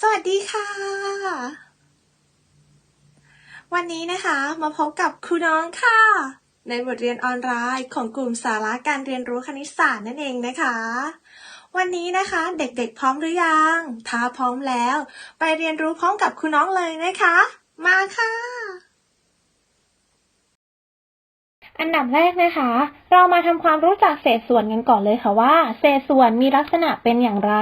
สวัสดีค่ะ วันนี้นะคะมาพบกับครูน้องค่ะ ในบทเรียนออนไลน์ของกลุ่มสาระการเรียนรู้คณิตศาสตร์นั่นเองนะคะ วันนี้นะคะเด็กๆพร้อมหรือยัง ถ้าพร้อมแล้ว ไปเรียนรู้พร้อมกับครูน้องเลยนะคะ มาค่ะ อันดับแรกนะคะ เรามาทำความรู้จักเศษส่วนกันก่อนเลยค่ะว่า เศษส่วนมีลักษณะเป็นอย่างไร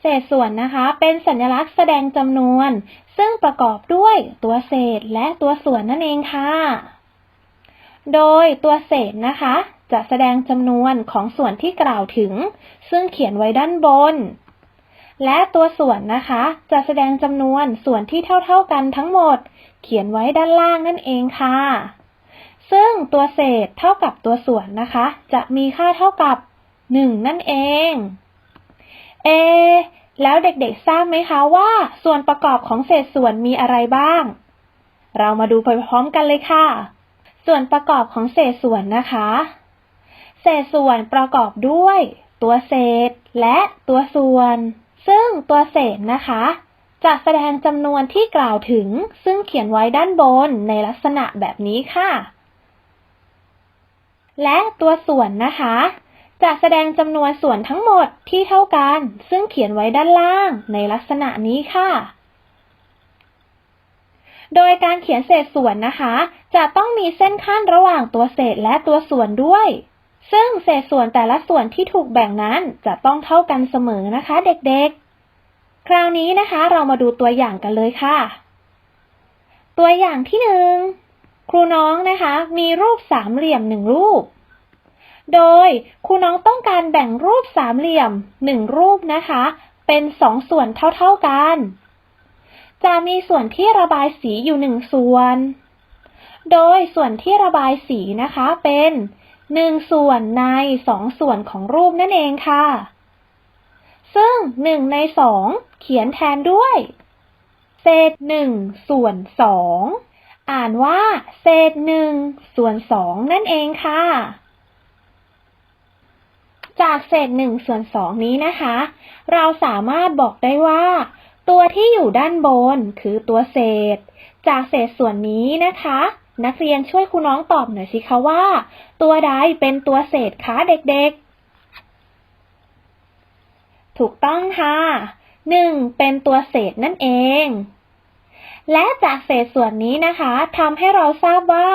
เศษส่วนนะคะ เป็นสัญลักษณ์แสดงจำนวน ซึ่งประกอบด้วยตัวเศษและตัวส่วนนั่นเองค่ะ โดยตัวเศษนะคะ จะแสดงจำนวนของส่วนที่กล่าวถึง ซึ่งเขียนไว้ด้านบน และตัวส่วนนะคะ จะแสดงจำนวนส่วนที่เท่า ๆกันทั้งหมด เขียนไว้ด้านล่างนั่นเองค่ะซึ่งตัวเศษเท่ากับตัวส่วนนะคะ จะมีค่าเท่ากับ 1 นั่นเอง เอ แล้วเด็กๆ ทราบไหมคะว่า ส่วนประกอบของเศษส่วนมีอะไรบ้าง เรามาดูไปพร้อมกันเลยค่ะ ส่วนประกอบของเศษส่วนนะคะ เศษส่วนประกอบด้วย ตัวเศษ และตัวส่วน ซึ่งตัวเศษนะคะจะแสดงจำนวนที่กล่าวถึง ซึ่งเขียนไว้ด้านบนในลักษณะแบบนี้ค่ะ และตัวส่วนนะคะ จะแสดงจำนวนส่วนทั้งหมดที่เท่ากัน ซึ่งเขียนไว้ด้านล่างในลักษณะนี้ค่ะ โดยการเขียนเศษส่วนนะคะ จะต้องมีเส้นขั้นระหว่างตัวเศษและตัวส่วนด้วย ซึ่งเศษส่วนแต่ละส่วนที่ถูกแบ่งนั้นจะต้องเท่ากันเสมอนะคะเด็กๆ คราวนี้นะคะเรามาดูตัวอย่างกันเลยค่ะ ตัวอย่างที่หนึ่งครูน้องนะคะ มีรูปสามเหลี่ยมหนึ่งรูป โดยครูน้องต้องการแบ่งรูปสามเหลี่ยมหนึ่งรูปนะคะ เป็นสองส่วนเท่าๆกัน จะมีส่วนที่ระบายสีอยู่หนึ่งส่วน โดยส่วนที่ระบายสีนะคะเป็นหนึ่งส่วนในสองส่วนของรูปนั่นเองค่ะ ซึ่งหนึ่งในสองเขียนแทนด้วย เศษหนึ่งส่วนสองอ่านว่า เศษหนึ่งส่วนสองนั่นเองค่ะ จากเศษหนึ่งส่วนสองนี้นะคะ เราสามารถบอกได้ว่า ตัวที่อยู่ด้านบนคือตัวเศษ จากเศษส่วนนี้นะคะ นักเรียนช่วยครูน้องตอบหน่อยสิคะว่า ตัวใดเป็นตัวเศษคะเด็กๆ ถูกต้องค่ะหนึ่งเป็นตัวเศษนั่นเอง และจากเศษส่วนนี้นะคะทำให้เราทราบว่า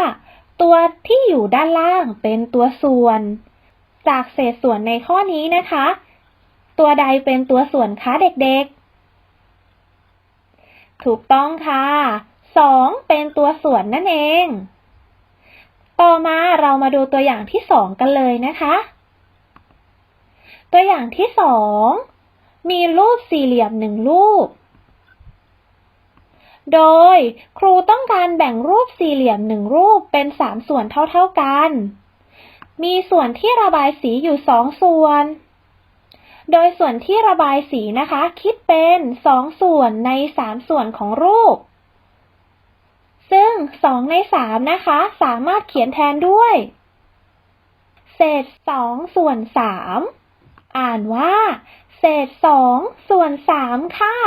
ตัวที่อยู่ด้านล่างเป็นตัวส่วน จากเศษส่วนในข้อนี้นะคะ ตัวใดเป็นตัวส่วนคะเด็กๆ ถูกต้องค่ะสองเป็นตัวส่วนนั่นเอง ต่อมาเรามาดูตัวอย่างที่สองกันเลยนะคะ ตัวอย่างที่สองมีรูปสี่เหลี่ยมหนึ่งรูป โดยครูต้องการแบ่งรูปสี่เหลี่ยมหนึ่งรูปเป็นสามส่วนเท่าๆกัน มีส่วนที่ระบายสีอยู่สองส่วน โดยส่วนที่ระบายสีนะคะ คิดเป็นสองส่วนในสามส่วนของรูป ซึ่งสองในสามนะคะ สามารถเขียนแทนด้วย เศษสองส่วนสามอ่านว่า เศษสองส่วนสามค่ะ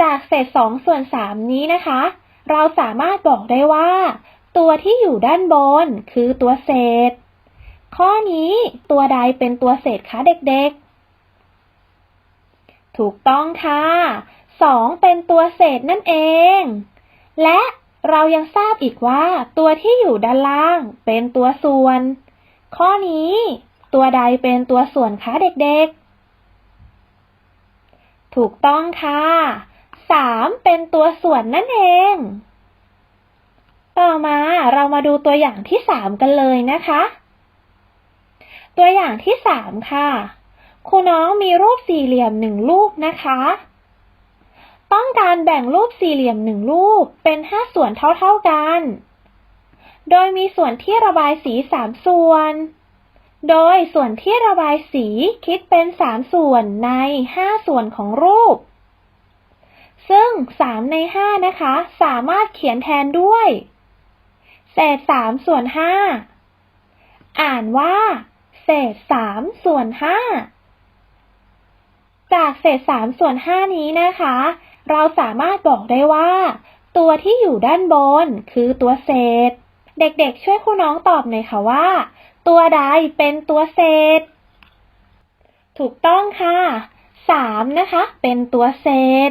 จากเศษสองส่วนสามนี้นะคะ เราสามารถบอกได้ว่า ตัวที่อยู่ด้านบนคือตัวเศษ ข้อนี้ตัวใดเป็นตัวเศษคะเด็กๆ ถูกต้องค่ะสองเป็นตัวเศษนั่นเอง และเรายังทราบอีกว่า ตัวที่อยู่ด้านล่างเป็นตัวส่วน ข้อนี้ ตัวใดเป็นตัวส่วนคะเด็กๆ ถูกต้องค่ะสามเป็นตัวส่วนนั่นเอง ต่อมาเรามาดูตัวอย่างที่สามกันเลยนะคะ ตัวอย่างที่สามค่ะครูน้องมีรูปสี่เหลี่ยมหนึ่งรูปนะคะ ต้องการแบ่งรูปสี่เหลี่ยมหนึ่งรูปเป็นห้าส่วนเท่าๆกัน โดยมีส่วนที่ระบายสีสามส่วน โดยส่วนที่ระบายสีคิดเป็นสามส่วนในห้าส่วนของรูป ซึ่งสามในห้านะคะ สามารถเขียนแทนด้วย เศษสามส่วนห้าอ่านว่า เศษสามส่วนห้าจากเศษสามส่วนห้านี้นะคะ เราสามารถบอกได้ว่า ตัวที่อยู่ด้านบนคือตัวเศษ เด็กๆ ช่วยครูน้องตอบหน่อยค่ะว่า ตัวใดเป็นตัวเศษ ถูกต้องค่ะสามนะคะ เป็นตัวเศษ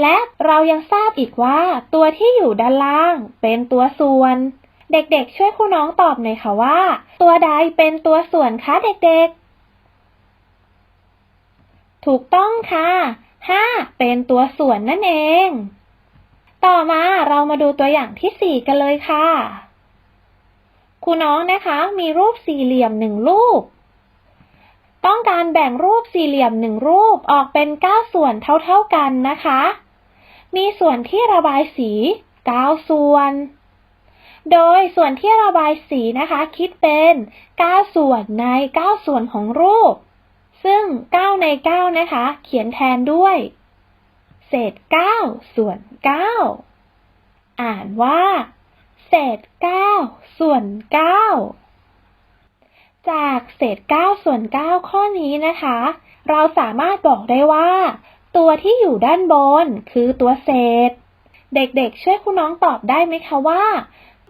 และเรายังทราบอีกว่า ตัวที่อยู่ด้านล่างเป็นตัวส่วน เด็กๆ ช่วยครูน้องตอบหน่อยค่ะว่า ตัวใดเป็นตัวส่วนคะเด็กๆ ถูกต้องค่ะห้าเป็นตัวส่วนนั่นเอง ต่อมาเรามาดูตัวอย่างที่สี่กันเลยค่ะครูน้องนะคะมีรูปสี่เหลี่ยมหนึ่งรูป ต้องการแบ่งรูปสี่เหลี่ยมหนึ่งรูปออกเป็นเก้าส่วนเท่าๆกันนะคะ มีส่วนที่ระบายสีเก้าส่วน โดยส่วนที่ระบายสีนะคะ คิดเป็นเก้าส่วนในเก้าส่วนของรูป ซึ่งเก้าในเก้านะคะ เขียนแทนด้วย เศษเก้าส่วนเก้าอ่านว่า เศษเก้าส่วนเก้าจากเศษเก้าส่วนเก้าข้อนี้นะคะ เราสามารถบอกได้ว่า ตัวที่อยู่ด้านบน คือตัวเศษ เด็กๆ ช่วยคุณน้องตอบได้ไหมคะว่า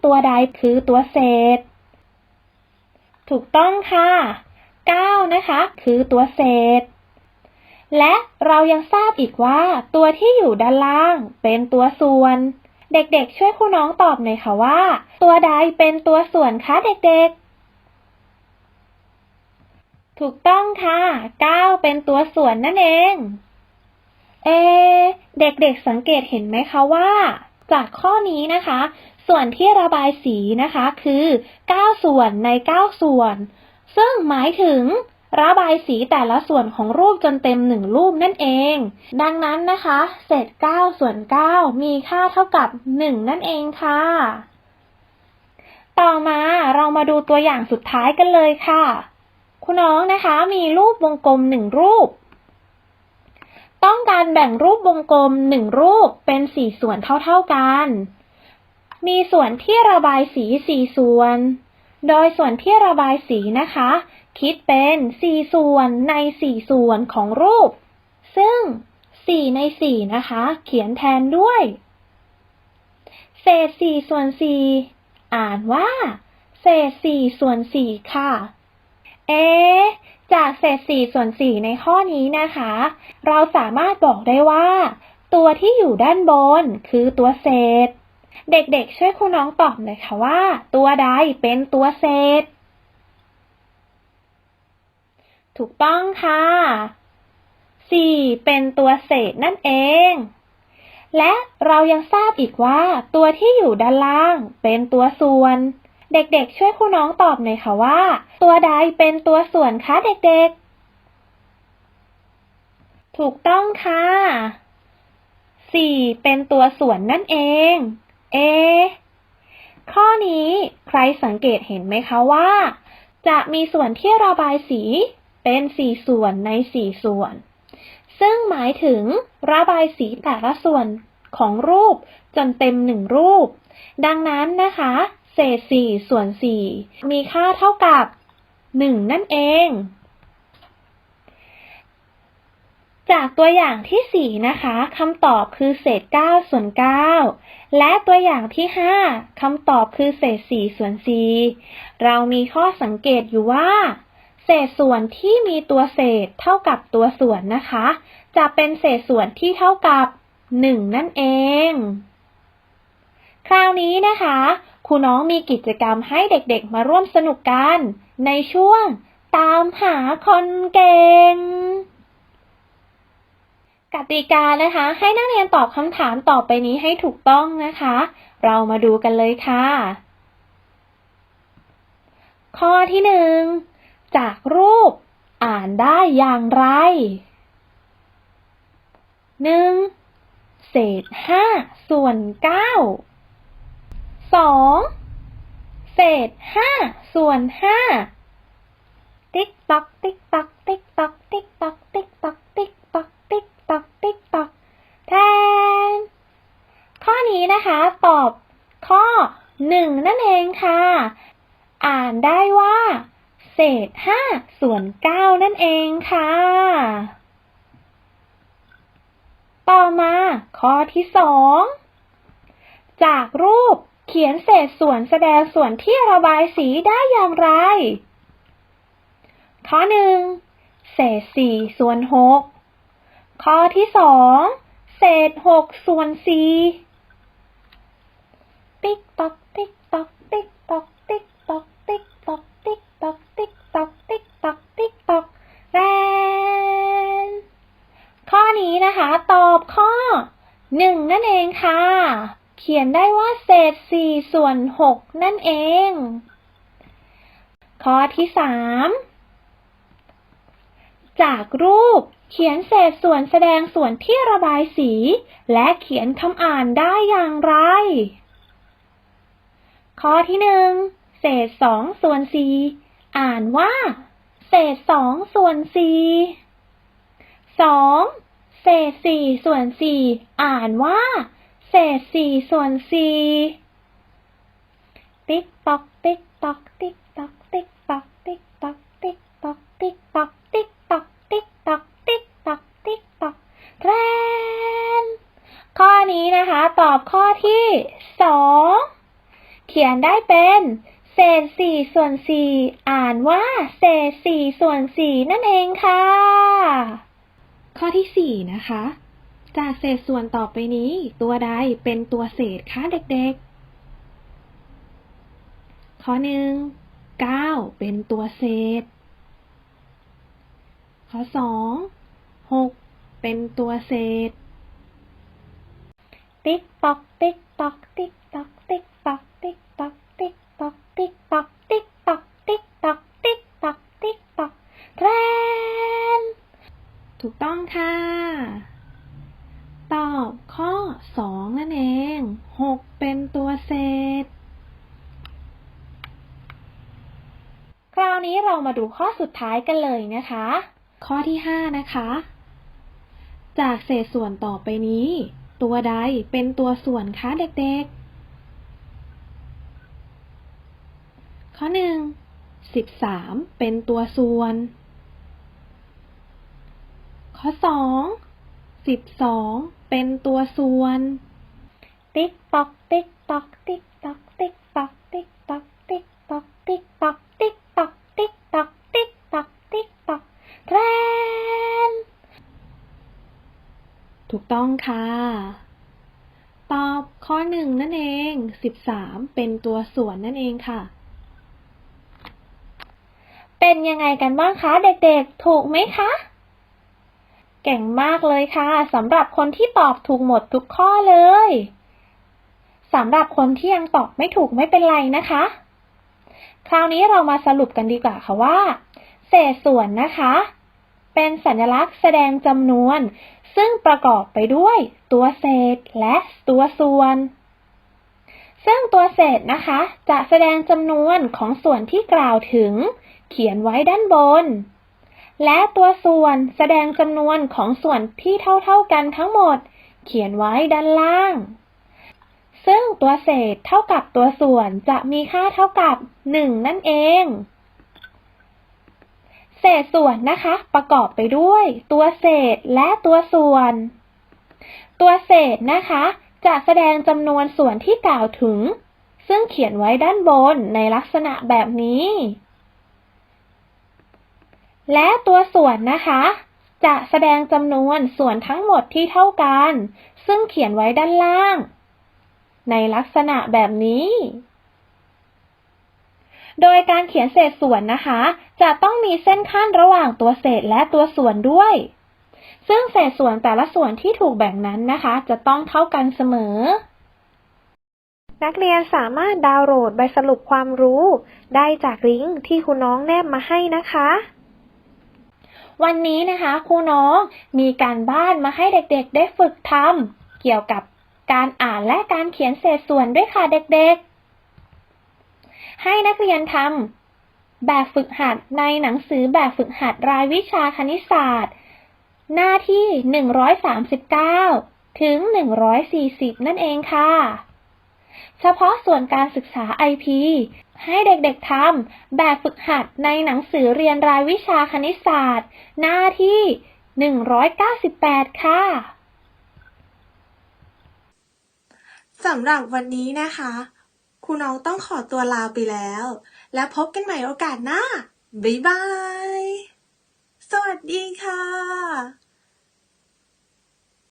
ตัวใดคือตัวเศษ ถูกต้องค่ะ9นะคะ คือตัวเศษ และเรายังทราบอีกว่า ตัวที่อยู่ด้านล่าง เป็นตัวส่วน เด็กๆ ช่วยครูน้องตอบหน่อยค่ะว่า ตัวใดเป็นตัวส่วนคะเด็กๆ ถูกต้องค่ะ 9 เป็นตัวส่วนนั่นเอง เอ เด็กๆสังเกตเห็นไหมคะว่า จากข้อนี้นะคะ ส่วนที่ระบายสีนะคะคือ 9 ส่วนใน 9 ส่วน ซึ่งหมายถึงระบายสีแต่ละส่วนของรูปจนเต็มหนึ่งรูปนั่นเอง ดังนั้นนะคะ เศษ 9 ส่วน 9 มีค่าเท่ากับ 1 นั่นเองค่ะ ต่อมาเรามาดูตัวอย่างสุดท้ายกันเลยค่ะ คุณน้องนะคะมีรูปวงกลมหนึ่งรูป ต้องการแบ่งรูปวงกลมหนึ่งรูปเป็นสี่ส่วนเท่าๆกัน มีส่วนที่ระบายสีสี่ส่วน โดยส่วนที่ระบายสีนะคะ คิดเป็นสี่ส่วนในสี่ส่วนของรูป ซึ่งสี่ในสี่นะคะ เขียนแทนด้วย เศษสี่ส่วนสี่อ่านว่า เศษสี่ส่วนสี่ค่ะ เอ๊จากเศษสี่ส่วนสี่ในข้อนี้นะคะ เราสามารถบอกได้ว่า ตัวที่อยู่ด้านบนคือตัวเศษ เด็กๆ ช่วยคุณน้องตอบหน่อยค่ะว่า ตัวใดเป็นตัวเศษ ถูกต้องค่ะสี่เป็นตัวเศษนั่นเอง และเรายังทราบอีกว่า ตัวที่อยู่ด้านล่างเป็นตัวส่วน เด็กๆ ช่วยครูน้องตอบหน่อยค่ะว่า ตัวใดเป็นตัวส่วนคะเด็กๆ ถูกต้องค่ะสี่เป็นตัวส่วนนั่นเอง เอ ข้อนี้ใครสังเกตเห็นไหมคะว่า จะมีส่วนที่ระบายสีเป็นสี่ส่วนในสี่ส่วน ซึ่งหมายถึงระบายสีแต่ละส่วนของรูปจนเต็มหนึ่งรูป ดังนั้นนะคะ ศษสี่ส่วนสี่มีค่าเท่ากับหนึ่งนั่นเอง จากตัวอย่างที่สี่นะคะคำตอบคือเศษเก้าส่วนเก้าและตัวอย่างที่ห้าคำตอบคือเศษสี่ส่วนสี่เรามีข้อสังเกตอยู่ว่า เศษส่วนที่มีตัวเศษเท่ากับตัวส่วนนะคะ จะเป็นเศษส่วนที่เท่ากับหนึ่งนั่นเอง คราวนี้นะคะครูน้องมีกิจกรรมให้เด็กๆมาร่วมสนุกกัน ในช่วงตามหาคนเก่ง กติกานะคะ ให้นักเรียนตอบคำถามต่อไปนี้ให้ถูกต้องนะคะ เรามาดูกันเลยค่ะ ข้อที่หนึ่งจากรูปอ่านได้อย่างไรหนึ่งเศษห้าส่วนเก้า สองเศษห้าส่วนห้าติ๊กตอกติ๊กตอกติ๊กตอกติ๊กตอกติ๊กตอกติ๊กตอกติ๊กตอกติ๊กตอกแทนข้อนี้นะคะ ตอบข้อหนึ่งนั่นเองค่ะ อ่านได้ว่า เศษห้าส่วนเก้านั่นเองค่ะ ต่อมา ข้อที่สองจากรูป เขียนเศษส่วนแสดงส่วนที่ระบายสีได้อย่างไร ข้อหนึ่งเศษสี่ส่วนหกข้อที่สองเศษหกส่วนสี่ ยนได้ว่าเศษสี่ส่วนหกนั่นเอง ข้อที่สามจากรูปเขียนเศษส่วนแสดงส่วนที่ระบายสี และเขียนคำอ่านได้อย่างไร ข้อที่หนึ่งเศษสองส่วนสี่อ่านว่า เศษสองส่วนสี่สองเศษสี่ส่วนสี่อ่านว่า เศษสี่ส่วนสี่ติ๊กตอกติ๊กตอกติ๊กตอกติ๊กตอกติ๊กตอกติ๊กตอกติ๊กตอกติ๊กตอกติ๊กตอกติ๊กตอกติ๊กตอกแทรนข้อนี้นะคะตอบข้อที่สองเขียนได้เป็นเศษสี่ส่วนสี่อ่านว่าเศษสี่ส่วนสี่นั่นเองค่ะ ข้อที่สี่นะคะ จากเศษส่วนต่อไปนี้ ตัวใดเป็นตัวเศษคะเด็กๆ ข้อหนึ่งเก้าเป็นตัวเศษ ข้อสองหกเป็นตัวเศษ ติ๊กตอก ติ๊กตอก ติ๊กตอก สุดท้ายกันเลยนะคะ ข้อที่ห้านะคะ จากเศษส่วนต่อไปนี้ ตัวใดเป็นตัวส่วนคะเด็กๆ ข้อหนึ่งสิบสามเป็นตัวส่วน ข้อสองสิบสองเป็นตัวส่วน ติ๊กตอกติ๊กตอกติ๊กตอกติ๊กตอกติ๊กตอกติ๊ก แทรนถูกต้องค่ะ ตอบข้อหนึ่งนั่นเองสิบสามเป็นตัวส่วนนั่นเองค่ะ เป็นยังไงกันบ้างคะเด็กๆ ถูกไหมคะ เก่งมากเลยค่ะสำหรับคนที่ตอบถูกหมดทุกข้อเลยสำหรับคนที่ยังตอบไม่ถูกไม่เป็นไรนะคะ คราวนี้เรามาสรุปกันดีกว่าค่ะว่า เศษส่วนนะคะ เป็นสัญลักษณ์แสดงจำนวน ซึ่งประกอบไปด้วย ตัวเศษและตัวส่วน ซึ่งตัวเศษนะคะ จะแสดงจำนวนของส่วนที่กล่าวถึง เขียนไว้ด้านบน และตัวส่วนแสดงจำนวนของส่วนที่เท่าๆกันทั้งหมด เขียนไว้ด้านล่าง ซึ่งตัวเศษเท่ากับตัวส่วนจะมีค่าเท่ากับ 1 นั่นเอง เศษส่วนนะคะ ประกอบไปด้วย ตัวเศษและตัวส่วน ตัวเศษนะคะ จะแสดงจำนวนส่วนที่กล่าวถึง ซึ่งเขียนไว้ด้านบนในลักษณะแบบนี้ และตัวส่วนนะคะ จะแสดงจำนวนส่วนทั้งหมดที่เท่ากัน ซึ่งเขียนไว้ด้านล่าง ในลักษณะแบบนี้ โดยการเขียนเศษส่วนนะคะ จะต้องมีเส้นขั้นระหว่างตัวเศษและตัวส่วนด้วย ซึ่งเศษส่วนแต่ละส่วนที่ถูกแบ่งนั้นนะคะ จะต้องเท่ากันเสมอ นักเรียนสามารถดาวน์โหลดใบสรุปความรู้ ได้จากลิงก์ที่ครูน้องแนบมาให้นะคะวันนี้นะคะครูน้องมีการบ้านมาให้เด็กๆ ได้ฝึกทำเกี่ยวกับการอ่านและการเขียนเศษส่วนด้วยค่ะเด็กๆ ให้นักเรียนทำแบบฝึกหัดในหนังสือแบบฝึกหัดรายวิชาคณิตศาสตร์ หน้าที่ 139 ถึง 140 นั่นเองค่ะ เฉพาะส่วนการศึกษา IP ให้เด็กๆทำแบบฝึกหัดในหนังสือเรียนรายวิชาคณิตศาสตร์ หน้าที่ 198 ค่ะสำหรับวันนี้นะคะ รูน้องต้องขอตัวลาไปแล้ว แล้วพบกันใหม่โอกาสหน้า บ๊ายบาย สวัสดีค่ะ